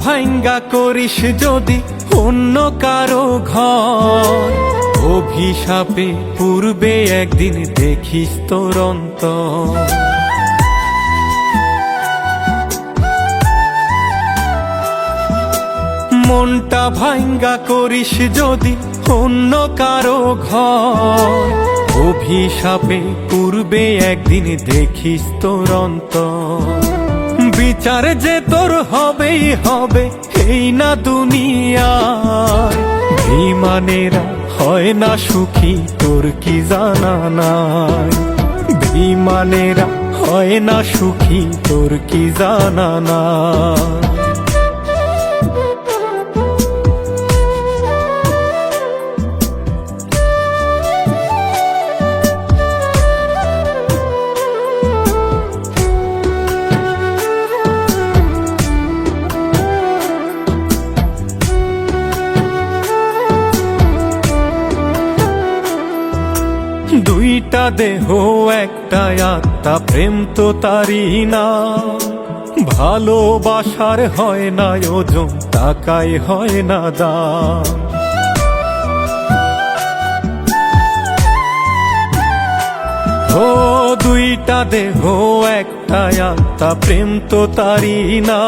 ভাঙ্গা করিস যদি অন্য কারও ঘর। অভিশাপে পূর্বে একদিন দেখিস তোর অন্তর। মনটা ভাঙ্গা করিস যদি অন্য কারও ঘর। অভিশাপে পূর্বে একদিন দেখিস তোর অন্তর। বিচার যে তোর হবেই হবে, এই না দুনিয়া বিমানেরা হয় না সুখী, তোর কি জানা নাই? বিমানেরা হয় না সুখী, তোর কি জানা নাই? দুইটা দেহ একটা আত্মা, প্রেম তো তারি না। ভালোবাসার হয় না ওজন টাকায় হয় না দাম। ও দুইটা দেহ একটা আত্মা, প্রেম তো তারি না।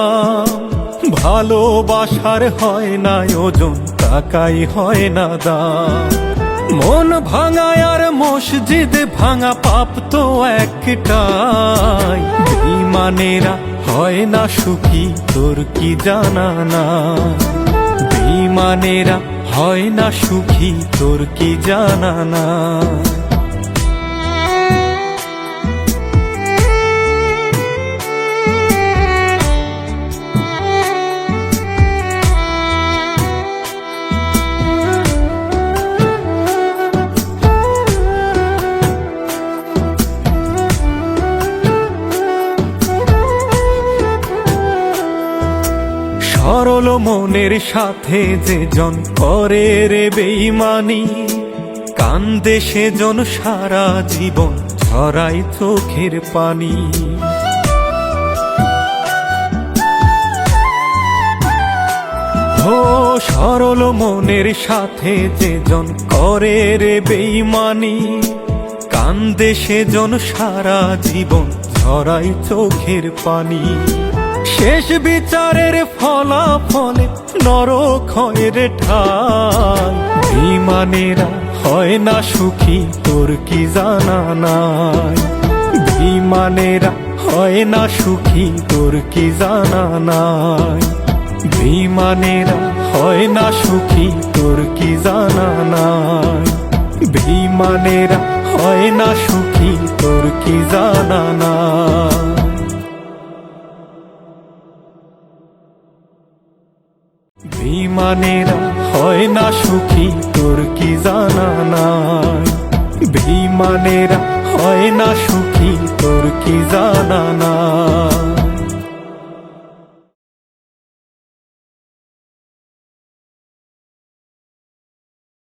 ভালোবাসার হয় না ওজন, টাকাই হয় না দাম। মন ভাঙা আর মসজিদ ভাঙা পাপ তো একটাই। বিমানেরা হয় না সুখী, তোর কি জানা না? বিমানেরা হয় না সুখী, তোর কি জানা না? সরল মনের সাথে যে জন করে রে বেইমানি, কান্দে সে জন সারা জীবন ঝরাই চোখের পানি। ও সরল মনের সাথে যে জন করে রে বেইমানি, কান্দে সে জন সারা জীবন ঝরাই চোখের পানি। শেষ বিচারের ফলাফলে নরক হয় রে ঠাই হয় না সুখী, তোর কি জানা নাই? বিমানেরা হয় না সুখী, তোর কি জানা নাই? বিমানেরা হয় না সুখী, তোর কি জানা নাই? বিমানেরা হয় না সুখী, তোর কি জানা নাই? বিমানেরা হয় না সুখী, তোর কি জানা নাই? বেইমানেরা হয় না সুখী, তোর কি জানা নাই?